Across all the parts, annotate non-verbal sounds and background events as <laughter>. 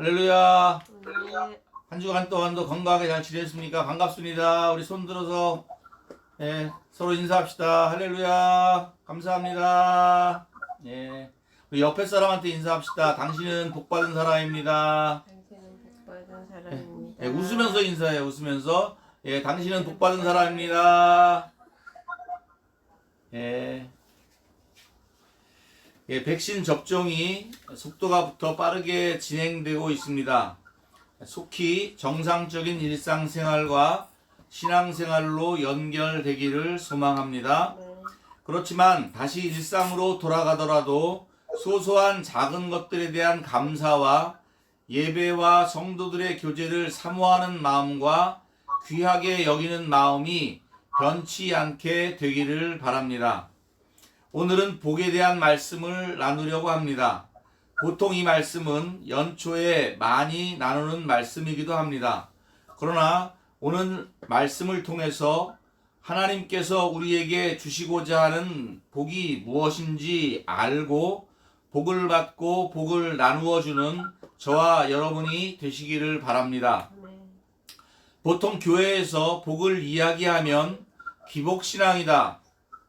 할렐루야. 네. 한 주간 동안도 건강하게 잘 지냈습니까? 반갑습니다. 우리 손 들어서 예, 서로 인사합시다. 할렐루야. 감사합니다. 예. 우리 옆에 사람한테 인사합시다. 당신은 복 받은 사람입니다. 당신은 복받은 사람입니다. 예, 웃으면서 인사해요. 웃으면서. 예, 당신은 복 받은 사람입니다. 예. 예, 백신 접종이 속도가 더 빠르게 진행되고 있습니다. 속히 정상적인 일상생활과 신앙생활로 연결되기를 소망합니다. 네. 그렇지만 다시 일상으로 돌아가더라도 소소한 작은 것들에 대한 감사와 예배와 성도들의 교제를 사모하는 마음과 귀하게 여기는 마음이 변치 않게 되기를 바랍니다. 오늘은 복에 대한 말씀을 나누려고 합니다. 보통 이 말씀은 연초에 많이 나누는 말씀이기도 합니다. 그러나 오늘 말씀을 통해서 하나님께서 우리에게 주시고자 하는 복이 무엇인지 알고 복을 받고 복을 나누어 주는 저와 여러분이 되시기를 바랍니다. 네. 보통 교회에서 복을 이야기하면 기복신앙이다.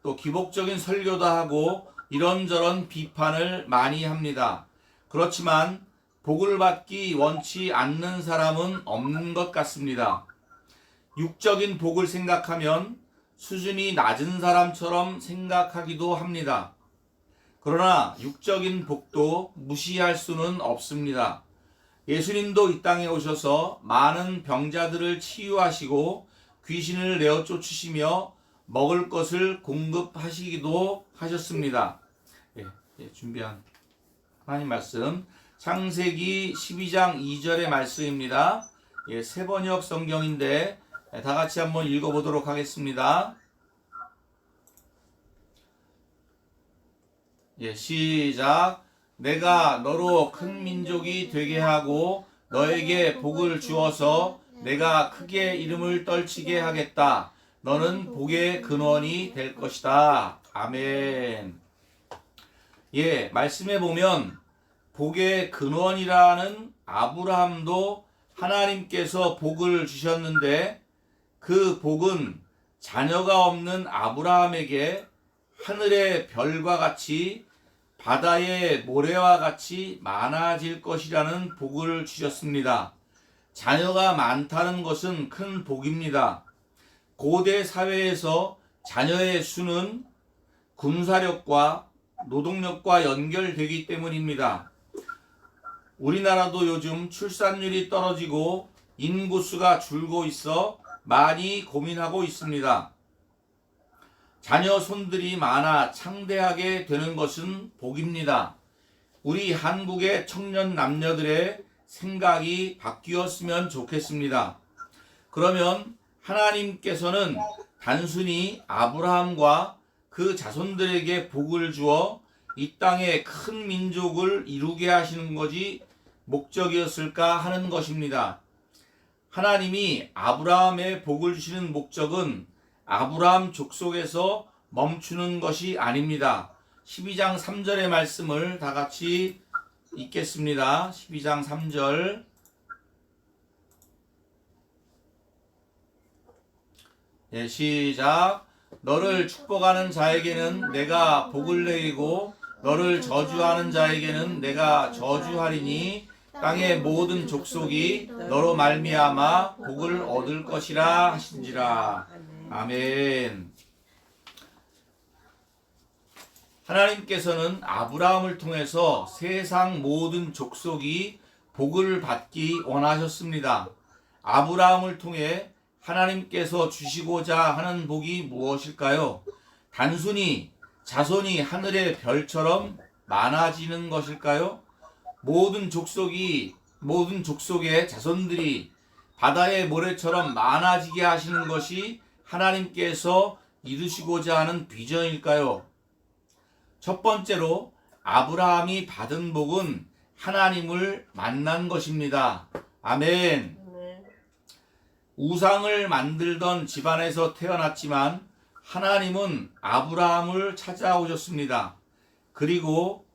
또 기복적인 설교다 하고 이런저런 비판을 많이 합니다. 그렇지만 복을 받기 원치 않는 사람은 없는 것 같습니다. 육적인 복을 생각하면 수준이 낮은 사람처럼 생각하기도 합니다. 그러나 육적인 복도 무시할 수는 없습니다. 예수님도 이 땅에 오셔서 많은 병자들을 치유하시고 귀신을 내어 쫓으시며 먹을 것을 공급하시기도 하셨습니다. 예, 예, 준비한 하나님 말씀 창세기 12장 2절의 말씀입니다. 예, 세 번역 성경인데 예, 다 같이 한번 읽어보도록 하겠습니다. 예, 시작. 내가 너로 큰 민족이 되게 하고 너에게 복을 주어서 내가 크게 이름을 떨치게 하겠다. 너는 복의 근원이 될 것이다. 아멘. 예, 말씀해 보면 복의 근원이라는 아브라함도 하나님께서 복을 주셨는데 그 복은 자녀가 없는 아브라함에게 하늘의 별과 같이 바다의 모래와 같이 많아질 것이라는 복을 주셨습니다. 자녀가 많다는 것은 큰 복입니다. 고대 사회에서 자녀의 수는 군사력과 노동력과 연결되기 때문입니다. 우리나라도 요즘 출산율이 떨어지고 인구수가 줄고 있어 많이 고민하고 있습니다. 자녀 손들이 많아 창대하게 되는 것은 복입니다. 우리 한국의 청년 남녀들의 생각이 바뀌었으면 좋겠습니다. 그러면 하나님께서는 단순히 아브라함과 그 자손들에게 복을 주어 이 땅에 큰 민족을 이루게 하시는 것이 목적이었을까 하는 것입니다. 하나님이 아브라함의 복을 주시는 목적은 아브라함 족속에서 멈추는 것이 아닙니다. 12장 3절의 말씀을 다 같이 읽겠습니다. 12장 3절. 예, 시작. 너를 축복하는 자에게는 내가 복을 내리고 너를 저주하는 자에게는 내가 저주하리니 땅의 모든 족속이 너로 말미암아 복을 얻을 것이라 하신지라. 아멘. 하나님께서는 아브라함을 통해서 세상 모든 족속이 복을 받기 원하셨습니다. 아브라함을 통해 하나님께서 주시고자 하는 복이 무엇일까요? 단순히 자손이 하늘의 별처럼 많아지는 것일까요? 모든 족속이 모든 족속의 자손들이 바다의 모래처럼 많아지게 하시는 것이 하나님께서 이루시고자 하는 비전일까요? 첫 번째로 아브라함이 받은 복은 하나님을 만난 것입니다. 아멘. 네. 우상을 만들던 집안에서 태어났지만 하나님은 아브라함을 찾아오셨습니다. 그리고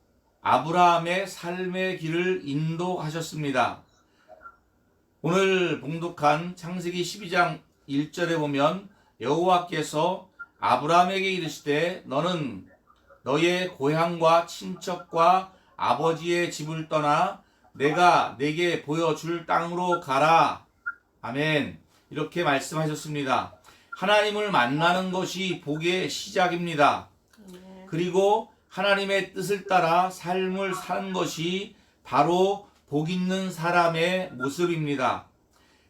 아브라함의 삶의 길을 인도하셨습니다. 오늘 봉독한 창세기 12장 1절에 보면 여호와께서 아브라함에게 이르시되 너는 너의 고향과 친척과 아버지의 집을 떠나 내가 내게 보여줄 땅으로 가라. 아멘. 이렇게 말씀하셨습니다. 하나님을 만나는 것이 복의 시작입니다. 그리고 하나님의 뜻을 따라 삶을 사는 것이 바로 복 있는 사람의 모습입니다.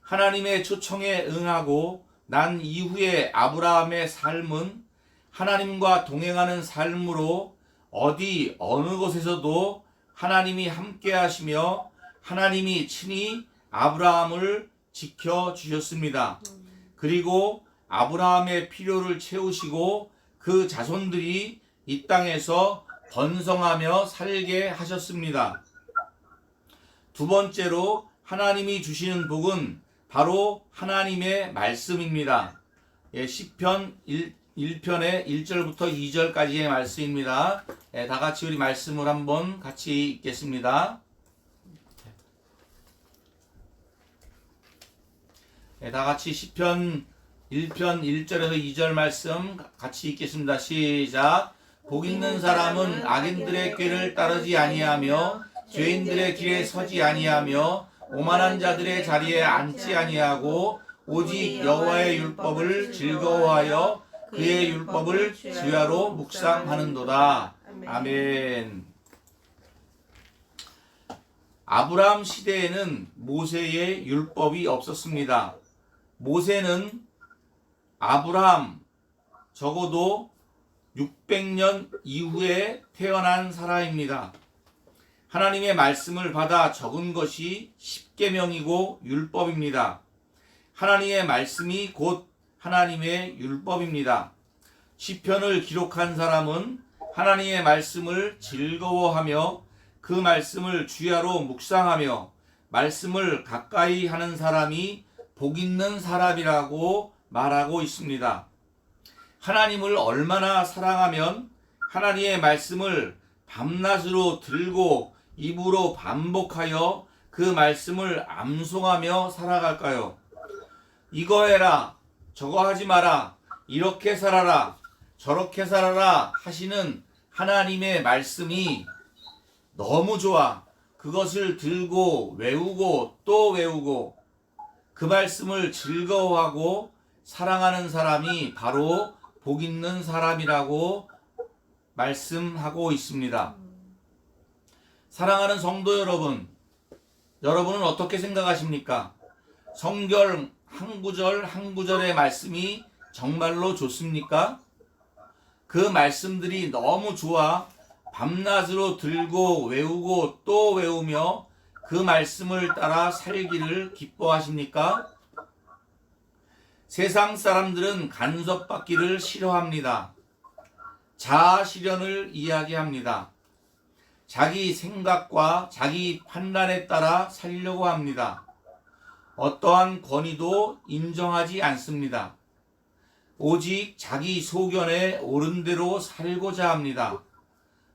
하나님의 초청에 응하고 난 이후의 아브라함의 삶은 하나님과 동행하는 삶으로 어디 어느 곳에서도 하나님이 함께 하시며 하나님이 친히 아브라함을 지켜 주셨습니다. 그리고 아브라함의 필요를 채우시고 그 자손들이 이 땅에서 번성하며 살게 하셨습니다. 두 번째로 하나님이 주시는 복은 바로 하나님의 말씀입니다. 예, 시편 1, 1편의 1절부터 2절까지의 말씀입니다. 예, 다 같이 우리 말씀을 한번 같이 읽겠습니다. 다 같이 시편 1편 1절에서 2절 말씀 같이 읽겠습니다. 시작. 복 있는 사람은 악인들의 꾀를 따르지 아니하며 죄인들의 길에 서지 아니하며 오만한 자들의 자리에 앉지 아니하고 오직 여호와의 율법을 즐거워하여 그의 율법을 주야로 묵상하는도다. 아멘. 아브라함 시대에는 모세의 율법이 없었습니다. 모세는 아브라함 적어도 600년 이후에 태어난 사람입니다. 하나님의 말씀을 받아 적은 것이 십계명이고 율법입니다. 하나님의 말씀이 곧 하나님의 율법입니다. 시편을 기록한 사람은 하나님의 말씀을 즐거워하며 그 말씀을 주야로 묵상하며 말씀을 가까이 하는 사람이 복 있는 사람이라고 말하고 있습니다. 하나님을 얼마나 사랑하면 하나님의 말씀을 밤낮으로 들고 입으로 반복하여 그 말씀을 암송하며 살아갈까요? 이거 해라, 저거 하지 마라, 이렇게 살아라, 저렇게 살아라 하시는 하나님의 말씀이 너무 좋아. 그것을 들고 외우고 또 외우고 그 말씀을 즐거워하고 사랑하는 사람이 바로 복 있는 사람이라고 말씀하고 있습니다. 사랑하는 성도 여러분, 여러분은 어떻게 생각하십니까? 성결 한 구절 한 구절의 말씀이 정말로 좋습니까? 그 말씀들이 너무 좋아 밤낮으로 들고 외우고 또 외우며 그 말씀을 따라 살기를 기뻐하십니까? 세상 사람들은 간섭받기를 싫어합니다. 자아 실현을 이야기합니다. 자기 생각과 자기 판단에 따라 살려고 합니다. 어떠한 권위도 인정하지 않습니다. 오직 자기 소견에 옳은 대로 살고자 합니다.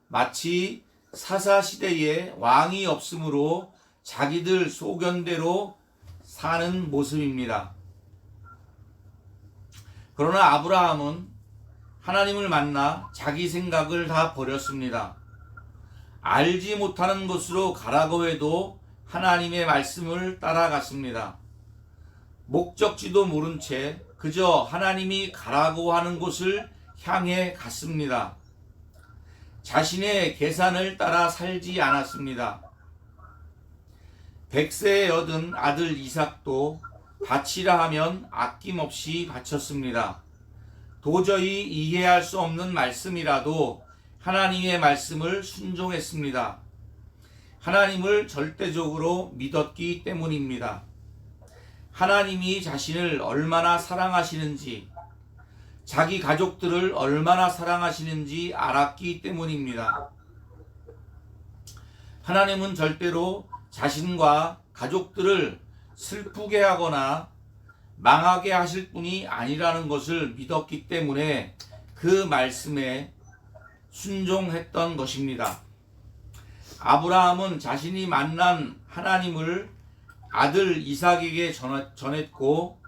마치 사사시대에 왕이 없으므로 자기들 소견대로 사는 모습입니다. 그러나 아브라함은 하나님을 만나 자기 생각을 다 버렸습니다. 알지 못하는 곳으로 가라고 해도 하나님의 말씀을 따라갔습니다. 목적지도 모른 채 그저 하나님이 가라고 하는 곳을 향해 갔습니다. 자신의 계산을 따라 살지 않았습니다. 백세에 얻은 아들 이삭도 바치라 하면 아낌없이 바쳤습니다. 도저히 이해할 수 없는 말씀이라도 하나님의 말씀을 순종했습니다. 하나님을 절대적으로 믿었기 때문입니다. 하나님이 자신을 얼마나 사랑하시는지, 자기 가족들을 얼마나 사랑하시는지 알았기 때문입니다. 하나님은 절대로 자신과 가족들을 슬프게 하거나 망하게 하실 분이 아니라는 것을 믿었기 때문에 그 말씀에 순종했던 것입니다. 아브라함은 자신이 만난 하나님을 아들 이삭에게 전했고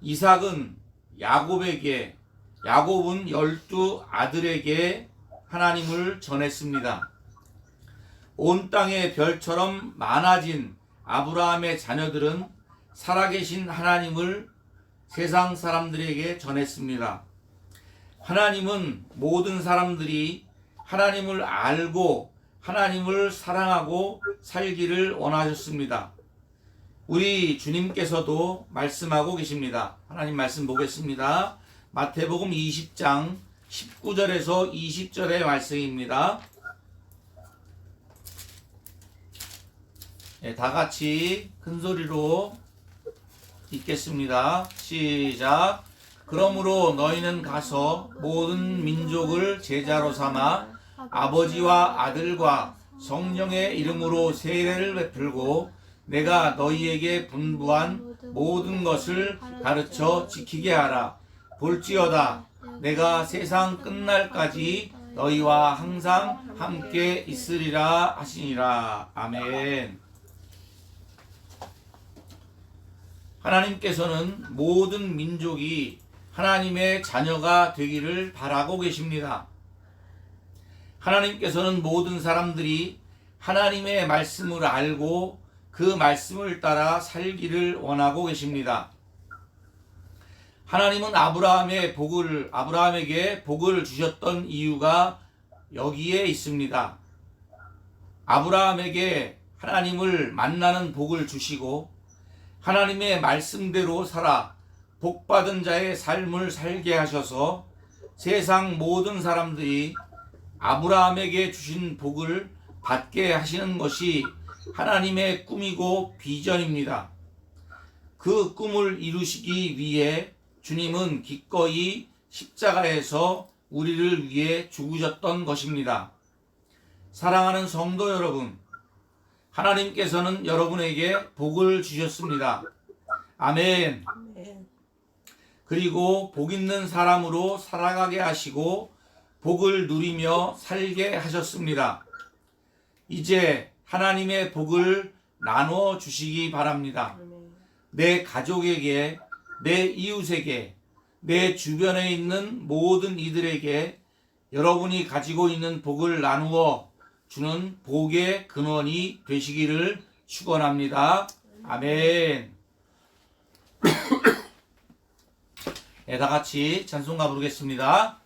이삭은 야곱에게 야곱은 열두 아들에게 하나님을 전했습니다. 온 땅의 별처럼 많아진 아브라함의 자녀들은 살아계신 하나님을 세상 사람들에게 전했습니다. 하나님은 모든 사람들이 하나님을 알고 하나님을 사랑하고 살기를 원하셨습니다. 우리 주님께서도 말씀하고 계십니다. 하나님 말씀 보겠습니다. 마태복음 20장 19절에서 20절의 말씀입니다. 네, 다 같이 큰 소리로 읽겠습니다. 시작. 그러므로 너희는 가서 모든 민족을 제자로 삼아 아버지와 아들과 성령의 이름으로 세례를 베풀고 내가 너희에게 분부한 모든 것을 가르쳐 지키게 하라. 볼지어다 내가 세상 끝날까지 너희와 항상 함께 있으리라 하시니라. 아멘. 하나님께서는 모든 민족이 하나님의 자녀가 되기를 바라고 계십니다. 하나님께서는 모든 사람들이 하나님의 말씀을 알고 그 말씀을 따라 살기를 원하고 계십니다. 하나님은 아브라함의 복을 아브라함에게 복을 주셨던 이유가 여기에 있습니다. 아브라함에게 하나님을 만나는 복을 주시고 하나님의 말씀대로 살아 복받은 자의 삶을 살게 하셔서 세상 모든 사람들이 아브라함에게 주신 복을 받게 하시는 것이 하나님의 꿈이고 비전입니다. 그 꿈을 이루시기 위해 주님은 기꺼이 십자가에서 우리를 위해 죽으셨던 것입니다. 사랑하는 성도 여러분, 하나님께서는 여러분에게 복을 주셨습니다. 아멘. 그리고 복 있는 사람으로 살아가게 하시고 복을 누리며 살게 하셨습니다. 이제 하나님의 복을 나누어 주시기 바랍니다. 내 가족에게, 내 이웃에게, 내 주변에 있는 모든 이들에게 여러분이 가지고 있는 복을 나누어 주는 복의 근원이 되시기를 축원합니다. 아멘. <coughs> 네, 다 같이 찬송가 부르겠습니다.